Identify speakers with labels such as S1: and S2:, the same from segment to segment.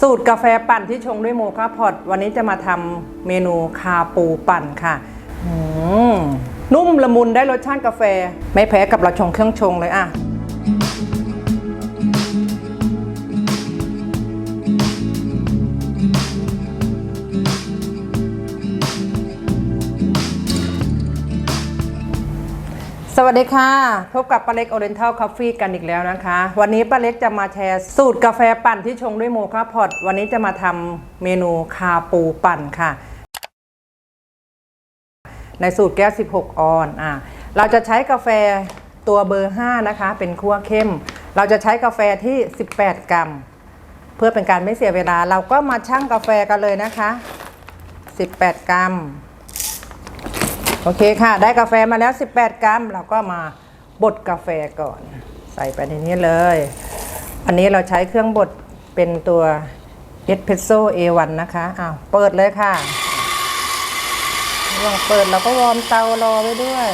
S1: สูตรกาแฟปั่นที่ชงด้วยโมคาพอตวันนี้จะมาทำเมนูคาปูปั่นค่ะนุ่มละมุนได้รสชาติกาแฟ ไม่แพ้กับเราชงเครื่องชงเลยอะ สวัสดีค่ะ พบกับป้าเล็ก Oriental Coffee กันอีกแล้วนะคะ วันนี้ป้าเล็กจะมาแชร์สูตรกาแฟปั่นที่ชงด้วยโมคาพอตวันนี้จะมาทำเมนูคาปูปั่นค่ะ ในสูตรแก้ว 16 ออนอะเราจะใช้กาแฟตัวเบอร์ 5 นะคะ เป็นคั่วเข้ม เราจะใช้กาแฟที่ 18 กรัม เพื่อเป็นการไม่เสียเวลา เราก็มาชั่งกาแฟกันเลยนะคะ 18 กรัม โอเคค่ะ ได้กาแฟมาแล้ว 18 กรัม เราก็มาบดกาแฟก่อน ใส่ไปในนี้เลย อันนี้เราใช้เครื่องบดเป็นตัวเอสเพรสโซ่ A1 นะคะอ้าวเปิดเลยค่ะระหว่างเปิดเราก็วอร์มเตารอไว้ด้วย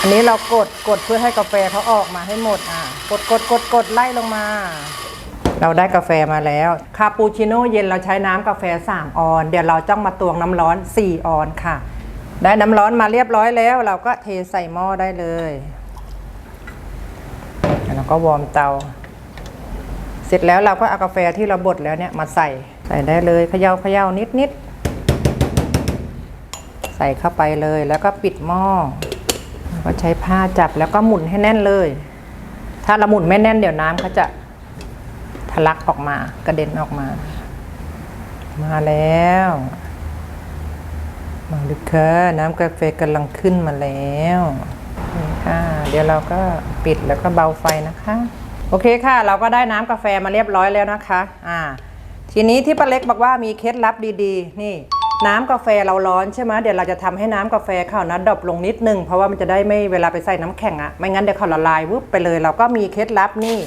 S1: อันนี้เรากดกดเพื่อให้กาแฟเขาออกมาให้หมดอะ กดกดกดกดไล่ลงมา เราได้กาแฟมาแล้วคาปูชิโน่เย็นเราใช้น้ำกาแฟ 3 ออน เดี๋ยวเราต้องมาตวงน้ำร้อน 4 ออนค่ะ ได้น้ำร้อนมาเรียบร้อยแล้ว เราก็เทใส่หม้อได้เลยแล้วก็วอร์มเตา เสร็จแล้วเราก็เอากาแฟที่เราบดแล้วเนี่ยมาใส่ใส่ได้เลยเขย่าเขย่านิดนิดใส่เข้าไปเลยแล้วก็ปิดหม้อก็ใช้ผ้าจับแล้วก็หมุนให้แน่นเลย ถ้าเราหมุนไม่แน่นเดี๋ยวน้ำเขาจะะลักออกมากระเด็นออกมา มาแล้ว มาดูค่ะน้ำกาแฟกำลังขึ้นมาแล้วนี่ค่ะ เดี๋ยวเราก็ปิดแล้วก็เบาไฟนะคะ โอเคค่ะ เราก็ได้น้ำกาแฟมาเรียบร้อยแล้วนะคะ อ่า ทีนี้ที่ป้าเล็กบอกว่ามีเคล็ดลับดีๆ นี่น้ำกาแฟเราร้อนใช่ไหมเดี๋ยวเราจะทำให้น้ำกาแฟเขานะดรอปลงนิดนึง เพราะว่ามันจะได้ไม่เวลาไปใส่น้ำแข็งอะไม่งั้นเดี๋ยวเขาละลายวึบไปเลย เราก็มีเคล็ดลับนี่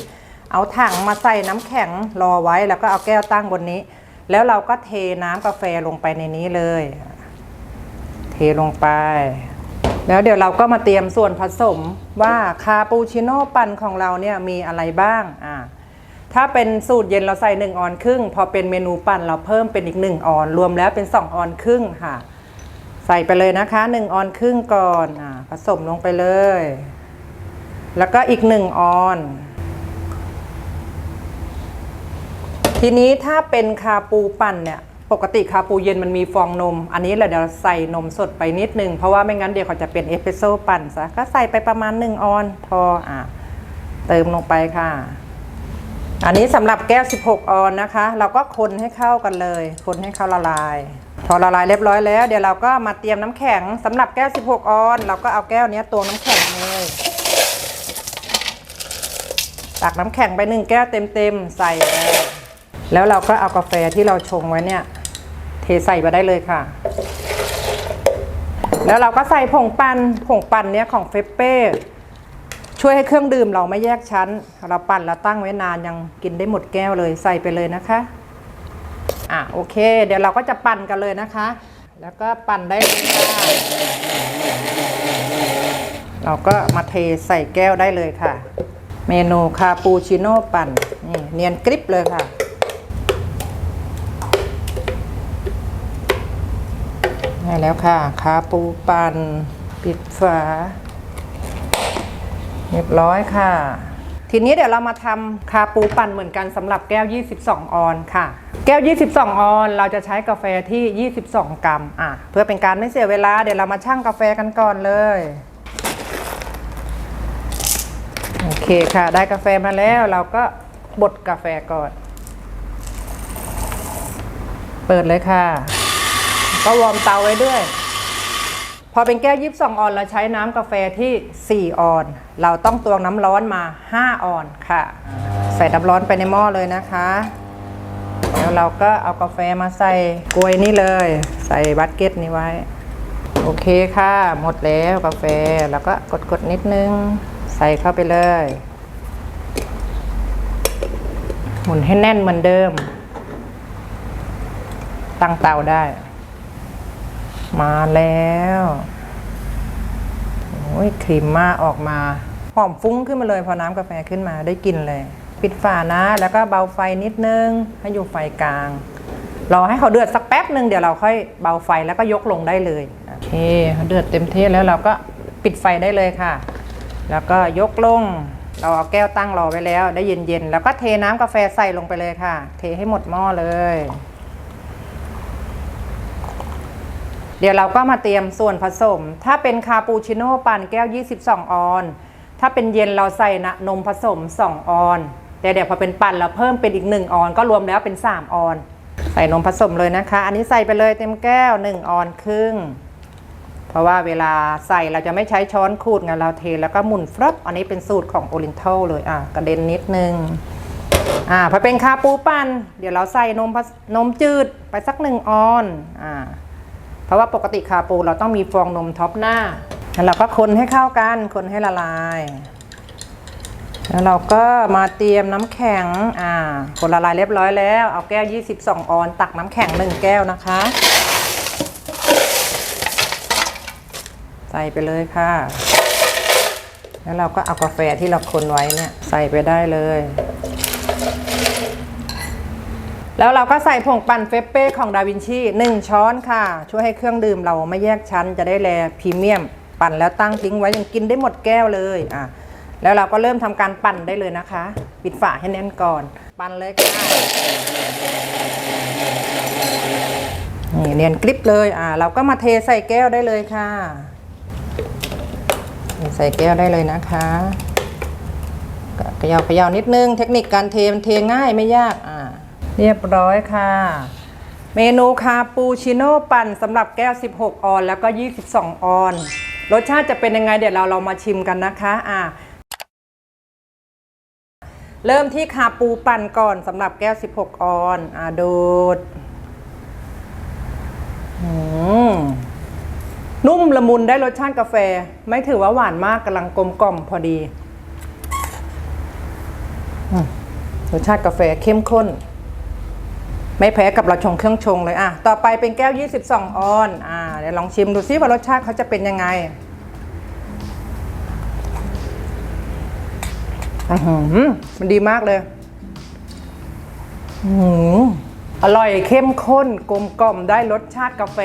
S1: เอาถังมาใส่น้ำแข็งรอไว้แล้วก็เอาแก้วตั้งบนนี้ แล้วเราก็เทน้ำกาแฟลงไปในนี้เลย เทลงไป แล้วเดี๋ยวเราก็มาเตรียมส่วนผสมว่าคาปูชิโน่ปั่นของเราเนี่ยมีอะไรบ้างอ่าถ้าเป็นสูตรเย็นเราใส่ 1 ออนครึ่ง พอเป็นเมนูปั่นเราเพิ่มเป็นอีก 1 ออน รวมแล้วเป็น 2 ออนครึ่งค่ะ ใส่ไปเลยนะคะ 1 ออนครึ่งก่อนอผสมลงไปเลย แล้วก็อีก 1 ออน ทีนี้ถ้าเป็นคาปูปั่นเนี่ยปกติคาปูเย็นมันมีฟองนม อันนี้เราเดี๋ยวใส่นมสดไปนิดนึง เพราะว่าไม่งั้นเดี๋ยวเขาจะเป็นเอสเปรสโซ่ปั่นซะก็ใส่ไปประมาณ 1 ออนพออะเติมลงไปค่ะ อันนี้สำหรับแก้ว 16 ออนนะคะ เราก็คนให้เข้ากันเลย คนให้เข้าละลาย พอละลายเรียบร้อยแล้ว เดี๋ยวเราก็มาเตรียมน้ำแข็งสำหรับแก้ว 16 ออน เราก็เอาแก้วนี้ตวงน้ำแข็งเลยตักน้ำแข็งไปหนึ่งแก้วเต็มๆใส่ไป แล้วเราก็เอากาแฟที่เราชงไว้เนี่ย เทใส่ไปได้เลยค่ะ แล้วเราก็ใส่ผงปั่นผงปั่นเนี่ยของเฟปเป้ช่วยให้เครื่องดื่มเราไม่แยกชั้น เราปั่นแล้วตั้งไว้นานยังกินได้หมดแก้วเลยใส่ไปเลยนะคะอะโอเค เดี๋ยวเราก็จะปั่นกันเลยนะคะ แล้วก็ปั่นได้เลยค่ะเราก็มาเทใส่แก้วได้เลยค่ะ เมนูคาปูชิโน่ปั่นนี่เนียนกริบเลยค่ะ ได้แล้วค่ะคาปูปั่นปิดฝา เรียบร้อยค่ะ ทีนี้เดี๋ยวเรามาทำคาปูปั่นเหมือนกันสำหรับแก้ว 22 ออนค่ะ แก้ว 22 ออนเราจะใช้กาแฟที่ 22 กรัมอะเพื่อเป็นการไม่เสียเวลาเดี๋ยวเรามาชั่งกาแฟกันก่อนเลยโอเคค่ะ ได้กาแฟมาแล้วเราก็บดกาแฟก่อน เปิดเลยค่ะ ก็วอร์มเตาไว้ด้วย พอเป็นแก้วยิบสองออนเราใช้น้ำกาแฟที่ 4 ออน เราต้องตวงน้ำร้อนมา 5 ออนค่ะ ใส่น้ำร้อนไปในหม้อเลยนะคะแล้วเราก็เอากาแฟมาใส่กลวยนี่เลย ใส่บัตเก็ตนี้ไว้ โอเคค่ะ หมดแล้วกาแฟแล้วก็กดๆนิดนึง ใส่เข้าไปเลย หมุนให้แน่นเหมือนเดิม ตั้งเตาได้ มาแล้วโอ้ยครีมมาออกมาหอมฟุ้งขึ้นมาเลยพอน้ำกาแฟขึ้นมาได้กลิ่นเลย ปิดฝานะ แล้วก็เบาไฟนิดนึง ให้อยู่ไฟกลางรอให้เขาเดือดสักแป๊บหนึ่งเดี๋ยวเราค่อยเบาไฟแล้วก็ยกลงได้เลยโอเคเขาเดือดเต็มที่แล้วเราก็ปิดไฟได้เลยค่ะ แล้วก็ยกลง เราเอาแก้วตั้งรอไว้แล้ว ได้เย็นๆแล้วก็เทน้ำกาแฟใส่ลงไปเลยค่ะ เทให้หมดหม้อเลย เดี๋ยวเราก็มาเตรียมส่วนผสม ถ้าเป็นคาปูชิโน่ปั่นแก้ว 22 ออน ถ้าเป็นเย็นเราใส่นะนมผสม 2 ออน แต่เดี๋ยวพอเป็นปั่นเราเพิ่มเป็นอีก 1 ออน ก็รวมแล้วเป็น 3 ออน ใส่นมผสมเลยนะคะ อันนี้ใส่ไปเลยเต็มแก้ว 1 ออนครึ่ง เพราะว่าเวลาใส่เราจะไม่ใช้ช้อนขูดไงเราเทแล้วก็หมุนฟรับอันนี้เป็นสูตรของโอริ n น a ลเลยอะกระเด็นนิดนึงอ่าพอเป็นคาปูปั่นเดี๋ยวเราใส่นมผสนมจืดไปสักหนึ่งออนอ่า เพราะว่าปกติคาปูเราต้องมีฟองนมท็อปหน้า แล้วเราก็คนให้เข้ากัน คนให้ละลาย แล้วเราก็มาเตรียมน้ำแข็ง อ่า คนละลายเรียบร้อยแล้ว เอาแก้ว 22 ออน ตักน้ำแข็ง 1 แก้วนะคะ ใส่ไปเลยค่ะ แล้วเราก็เอากาแฟที่เราคนไว้เนี่ย ใส่ไปได้เลย แล้วเราก็ใส่ผงปั่นเฟปเป้ของดาวินชี1 ช้อนค่ะ ช่วยให้เครื่องดื่มเราไม่แยกชั้นจะได้แลพรีเมียม ปั่นแล้วตั้งทิ้งไว้ยังกินได้หมดแก้วเลยอะแล้วเราก็เริ่มทำการปั่นได้เลยนะคะ ปิดฝาให้แน่นก่อน ปั่นเลยค่ะนี่เนียนกริบเลยอะเราก็มาเทใส่แก้วได้เลยค่ะ ใส่แก้วได้เลยนะคะก็เขย่าเขย่านิดนึง เทคนิคการเทมันเทง่ายไม่ยาก เรียบร้อยค่ะ เมนูคาปูชิโน่ปั่นสำหรับแก้ว 16 ออน แล้วก็ 22 ออน รสชาติจะเป็นยังไงเดี๋ยวเราเรามาชิมกันนะคะอ่าเริ่มที่คาปูปั่นก่อนสำหรับแก้ว 16 ออนอ่าดูดนุ่มละมุนได้รสชาติกาแฟ ไม่ถือว่าหวานมากกำลังกลมกล่อมพอดีรสชาติกาแฟเข้มข้น ไม่แพ้กับเราชงเครื่องชงเลยอะต่อไปเป็นแก้ว 22 ออนอ่าเดี๋ยวลองชิมดูซิว่ารสชาติเขาจะเป็นยังไงอือมันดีมากเลยอืออร่อยเข้มข้นกลมกล่อมได้รสชาติกาแฟ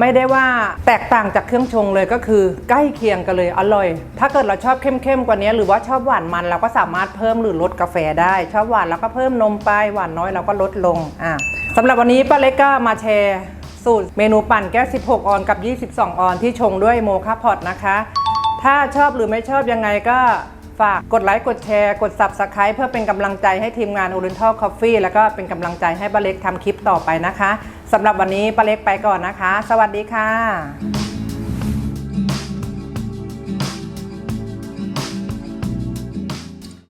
S1: ไม่ได้ว่าแตกต่างจากเครื่องชงเลยก็คือ ใกล้เคียงกันเลยอร่อย ถ้าเกิดเราชอบเข้มๆกว่านี้ หรือว่าชอบหวานมันเราก็สามารถเพิ่มหรือลดกาแฟได้ ชอบหวานเราก็เพิ่มนมไปหวานน้อยเราก็ลดลงอะสำหรับวันนี้ป้าเล็กก็มาแชร์สูตรเมนูปั่นแก้ว 16 ออนกับ 22 ออนที่ชงด้วยโมคาพอตนะคะ ถ้าชอบหรือไม่ชอบยังไงก็ ฝากกดไลค์กดแชร์ กด Subscribe เพื่อเป็นกำลังใจให้ทีมงาน Oriental Coffee แล้วก็เป็นกำลังใจให้ป้าเล็กทำคลิปต่อไปนะคะสำหรับวันนี้ป้าเล็กไปก่อนนะคะ สวัสดีค่ะ